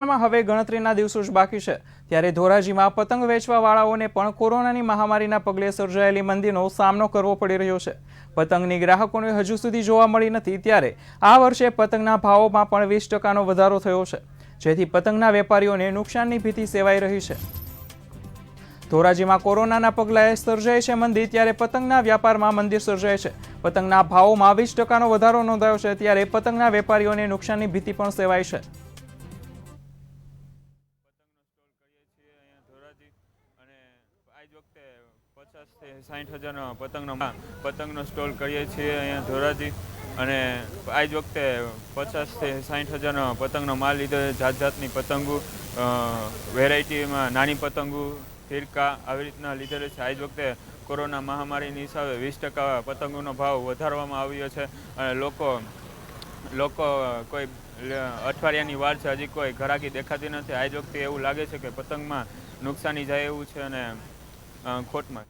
માં હવે ગણતરીના દિવસો જ બાકી છે. ત્યારે ધોરાજીમાં પતંગ વેચવા વાળાઓને પણ કોરોનાની મહામારીના પગલે સર્જાયેલી મંદીનો સામનો કરવો પડી રહ્યો છે. પતંગની ગ્રાહકોને હજુ સુધી જોવા મળી નથી ત્યારે આ વર્ષે પતંગના ભાવોમાં પણ વીસ ટકાનો વધારો થયો છે. જેથી પતંગના વેપારીઓને નુકસાનની ભીતિ સેવાઈ રહી છે. ધોરાજીમાં કોરોનાના પગલાએ સર્જાય છે મંદી ત્યારે પતંગના વ્યાપારમાં મંદિર સર્જાય છે. પતંગના ભાવોમાં વીસ ટકાનો વધારો નોંધાયો છે ત્યારે પતંગના વેપારીઓને નુકસાનની ભીતિ પણ સેવાય છે. પતંગનો સ્ટોલ કરીએ છીએ અહીંયા ધોરાજી. અને આજ વખતે પચાસથી સાઠ હજારનો પતંગનો માલ લીધો જાત જાતની પતંગો વેરાયટીમાં નાની પતંગો ફિરકા આવી રીતના લીધેલી છે. આજ વખતે કોરોના મહામારીની હિસાબે વીસ ટકા પતંગોનો ભાવ વધારવામાં આવ્યો છે. અને લોકો લોકો, કોઈ અઠવાડિયાની વાર છે, હજી કોઈ ઘરાકી દેખાતી નથી. આજ વખતે એવું લાગે છે કે પતંગમાં નુકસાની જાય એવું છે અને ખોટમાં.